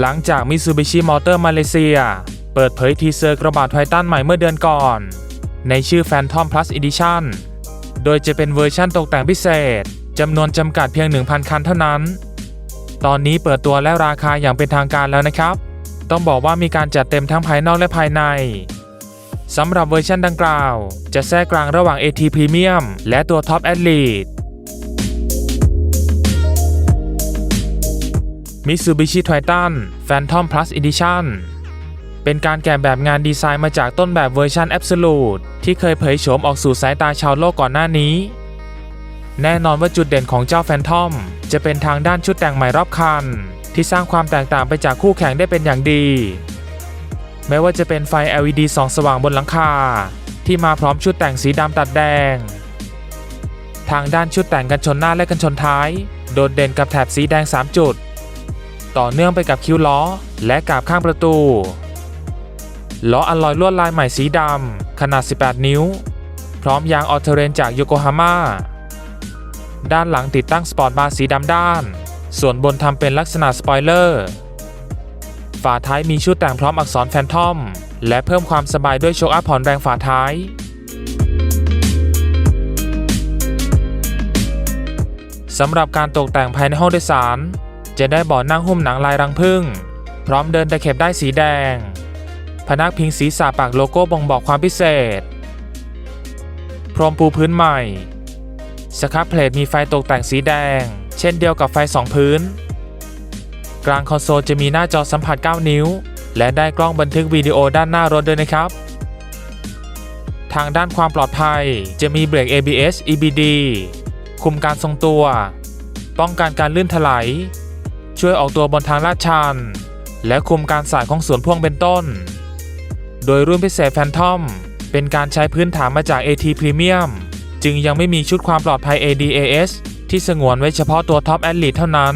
หลังจาก Mitsubishi Motor Malaysia เปิดเผยทีเซอร์กระบะไททันใหม่เมื่อเดือนก่อน ในชื่อ Phantom Plus Edition โดยจะเป็นเวอร์ชั่นตกแต่งพิเศษจำนวนจำกัดเพียง 1,000 คันเท่านั้น ตอนนี้เปิดตัวและราคาอย่างเป็นทางการแล้วนะครับ ต้องบอกว่ามีการจัดเต็มทั้งภายนอกและภายในสำหรับเวอร์ชันดังกล่าว จะแทรกกลางระหว่าง AT Premium และตัว Top Elite Mitsubishi Triton Phantom Plus Edition เป็นการแกะแบบงานดีไซน์มาจากต้นแบบเวอร์ชัน Absolute ที่เคยเผยโฉมออกสู่สายตาชาวโลกก่อนหน้านี้ แน่นอนว่าจุดเด่นของเจ้า Phantom จะเป็นทางด้านชุดแต่งใหม่รอบคัน ที่สร้างความแตกต่างไปจากคู่แข่งได้เป็นอย่างดี แม้ว่าจะเป็นไฟ LED สองสว่างบนหลังคา ที่มาพร้อมชุดแต่งสีดำตัดแดง ทางด้านชุดแต่งกันชนหน้าและกันชนท้าย โดดเด่นกับแถบสีแดง 3 จุด ต่อเนื่องไปกับคิ้วล้อ และกาบข้างประตู ล้ออลลอยลวดลายใหม่สีดำขนาด 18 นิ้ว พร้อมยางออเทเรนจากโยโกฮาม่าด้านหลังติดตั้งสปอร์ตบาร์สีดำด้าน ส่วนบนทำเป็นลักษณะสปอยเลอร์ฝาท้ายมีชุดแต่งพร้อมอักษรแฟนทอม และเพิ่มความสบายด้วยโชคอัพผ่อนแรงฝาท้าย สำหรับการตกแต่งภายในห้องโดยสาร จะได้เบาะนั่งหุ้มหนังลายรังผึ้งพร้อมเดินตะเข็บได้สีแดง พนักพิงศีรษะปากโลโก้บ่งบอกความพิเศษ พรมปูพื้นใหม่ สครับเพลทมีไฟตกแต่งสีแดง เช่นเดียวกับไฟสองพื้น กลางคอนโซลจะมีหน้าจอสัมผัส 9 นิ้ว และได้กล้องบันทึกวิดีโอด้านหน้ารถด้วยนะครับ ทางด้านความปลอดภัยจะมีเบรก ABS EBD คุมการทรงตัว ป้องกันการลื่นถลาย ช่วยออกตัวบนทางลาดชัน และคุมการสายของสวนพ่วงเป็นต้น โดยรุ่นพิเศษ Phantom เป็นการใช้พื้นฐานมาจาก AT Premium จึงยังไม่มีชุดความปลอดภัย ADAS ที่สงวนไว้เฉพาะตัว Top Elite เท่านั้น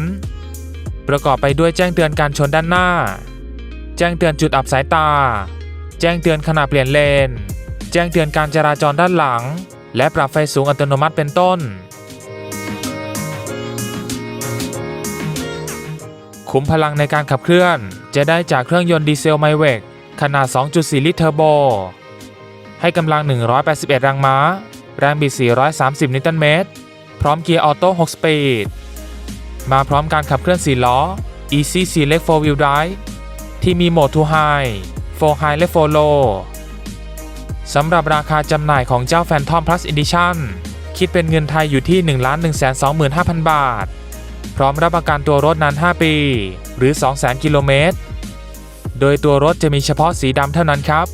ประกอบไปด้วยแจ้งเตือนการชนด้านหน้า แจ้งเตือนจุดอับสายตา แจ้งเตือนขณะเปลี่ยนเลน แจ้งเตือนการจราจรด้านหลัง และปรับไฟสูงอัตโนมัติเป็นต้น ขุมพลังในการขับเคลื่อน จะได้จากเครื่องยนต์ดีเซลไมเวกขนาด 2.4 ลิตรเทอร์โบ ให้กำลัง 181 แรงม้า แรงบิด 430 นิวตันเมตร พร้อมเกียร์ออโต้ 6 สปีด มาพร้อมการขับเคลื่อน 4 ล้อ Easy Select 4 Wheel Drive ที่มีโหมด2 High 4 High และ 4 Low สำหรับราคาจำหน่ายของเจ้า Phantom Plus Edition คิดเป็นเงินไทยอยู่ที่ 1,125,000 บาท พร้อมรับประกันตัวรถนาน 5 ปี หรือ 200,000 กิโลเมตร โดยตัวรถจะมีเฉพาะสีดำเท่านั้นครับ